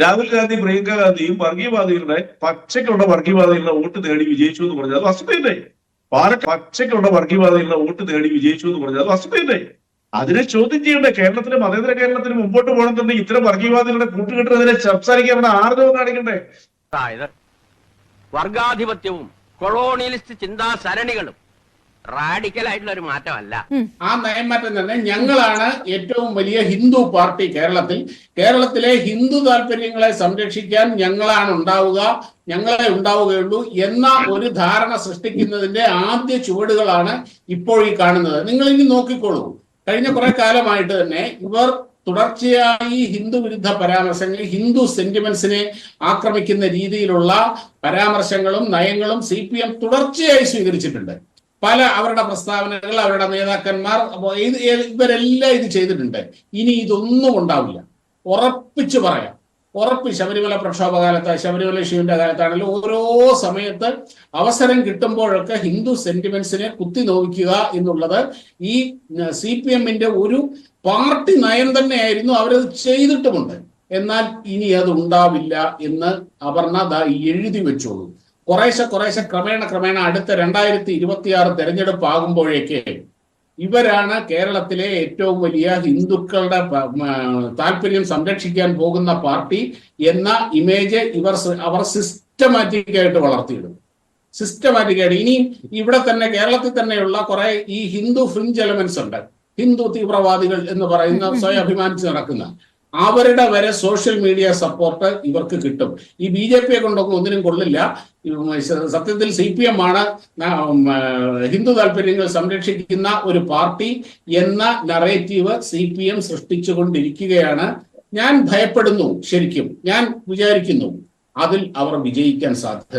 രാഹുൽ ഗാന്ധി പ്രിയങ്ക ഗാന്ധിയും വർഗീയവാദികളുടെ പച്ചയ്ക്കുള്ള വർഗീയവാദികളുടെ വോട്ട് നേടി വിജയിച്ചു എന്ന് പറഞ്ഞാൽ അത് വസ്തുതയില്ലേ പാലക്കാട് പച്ചയ്ക്കുള്ള വർഗീയവാദികളുടെ വോട്ട് നേടി വിജയിച്ചു എന്ന് പറഞ്ഞാൽ അത് വസ്തുതയില്ലേ അതിനെ ചോദ്യം ചെയ്യേണ്ട കേരളത്തിലെ മതേതര കേരളത്തിന് മുമ്പോട്ട് പോകണമെന്നുണ്ടെങ്കിൽ ഇത്തരം വർഗീയവാദികളുടെ കൂട്ടുകെട്ടിനെതിരെ സംസാരിക്കാൻ ആർജവം കാണിക്കണ്ടേ? വർഗാധിപത്യവും കൊളോണിയലിസ്റ്റ് ചിന്താ സരണികളും റാഡിക്കൽ ആയിട്ടുള്ള ഒരു മാറ്റമല്ല ആ നയമാറ്റം തന്നെ ഞങ്ങളാണ് ഏറ്റവും വലിയ ഹിന്ദു പാർട്ടി കേരളത്തിൽ. കേരളത്തിലെ ഹിന്ദു താല്പര്യങ്ങളെ സംരക്ഷിക്കാൻ ഞങ്ങളാണ് ഉണ്ടാവുക ഞങ്ങളെ ഉണ്ടാവുകയുള്ളൂ എന്ന ഒരു ധാരണ സൃഷ്ടിക്കുന്നതിന്റെ ആദ്യ ചുവടുകളാണ് ഇപ്പോൾ ഈ കാണുന്നത്. നിങ്ങൾ ഇനി നോക്കിക്കോളൂ. കഴിഞ്ഞ കുറെ കാലമായിട്ട് തന്നെ ഇവർ തുടർച്ചയായി ഹിന്ദു വിരുദ്ധ പരാമർശങ്ങൾ ഹിന്ദു സെന്റിമെന്റ്സിനെ ആക്രമിക്കുന്ന രീതിയിലുള്ള പരാമർശങ്ങളും നയങ്ങളും സി പി എം തുടർച്ചയായി സ്വീകരിച്ചിട്ടുണ്ട്. പല അവരുടെ പ്രസ്താവനകൾ അവരുടെ നേതാക്കന്മാർ ഇത് ഇവരെല്ലാം ഇത് ചെയ്തിട്ടുണ്ട്. ഇനി ഇതൊന്നും ഉണ്ടാവില്ല. ഉറപ്പിച്ചു പറയാം. ഉറപ്പ് ശബരിമല പ്രക്ഷോഭ കാലത്ത് ശബരിമല ഇഷ്യൂവിന്റെ കാലത്താണെങ്കിലും ഓരോ സമയത്ത് അവസരം കിട്ടുമ്പോഴൊക്കെ ഹിന്ദു സെന്റിമെന്റ്സിനെ കുത്തി നോവിക്കുക എന്നുള്ളത് ഈ സി പി എമ്മിന്റെ ഒരു പാർട്ടി നയം തന്നെയായിരുന്നു അവരത് ചെയ്തിട്ടുമുണ്ട്. എന്നാൽ ഇനി അത് ഉണ്ടാവില്ല എന്ന് അപർണ എഴുതി വെച്ചോളൂ. കുറേശ്ശെ കുറേശ്ശെ ക്രമേണ ക്രമേണ അടുത്ത രണ്ടായിരത്തി ഇരുപത്തിയാറ് തെരഞ്ഞെടുപ്പ് ആകുമ്പോഴേക്ക് ഇവരാണ് കേരളത്തിലെ ഏറ്റവും വലിയ ഹിന്ദുക്കളുടെ താല്പര്യം സംരക്ഷിക്കാൻ പോകുന്ന പാർട്ടി എന്ന ഇമേജ് ഇവർ അവർ സിസ്റ്റമാറ്റിക്കായിട്ട് വളർത്തിയിടും. സിസ്റ്റമാറ്റിക് ഇനിയും ഇവിടെ തന്നെ കേരളത്തിൽ തന്നെയുള്ള കുറെ ഈ ഹിന്ദു ഫ്രിഞ്ച് എലമെന്റ്സ് ഉണ്ട്. ഹിന്ദു തീവ്രവാദികൾ എന്ന് പറയുന്ന സ്വയം അഭിമാനിച്ച് നടക്കുന്ന. അവരുടെ വരെ സോഷ്യൽ മീഡിയ സപ്പോർട്ട് ഇവർക്ക് കിട്ടും. ഈ ബി ജെ പിയെ കൊണ്ടൊക്കെ ഒന്നിനും കൊള്ളില്ല. സത്യത്തിൽ സി പി എം ആണ് ഹിന്ദു താല്പര്യങ്ങൾ സംരക്ഷിക്കുന്ന ഒരു പാർട്ടി എന്ന നറേറ്റീവ് സി പി എം സൃഷ്ടിച്ചുകൊണ്ടിരിക്കുകയാണ്. ഞാൻ ഭയപ്പെടുന്നു ശരിക്കും. ഞാൻ വിചാരിക്കുന്നു. അതിൽ അവർ വിജയിക്കാൻ സാധ്യത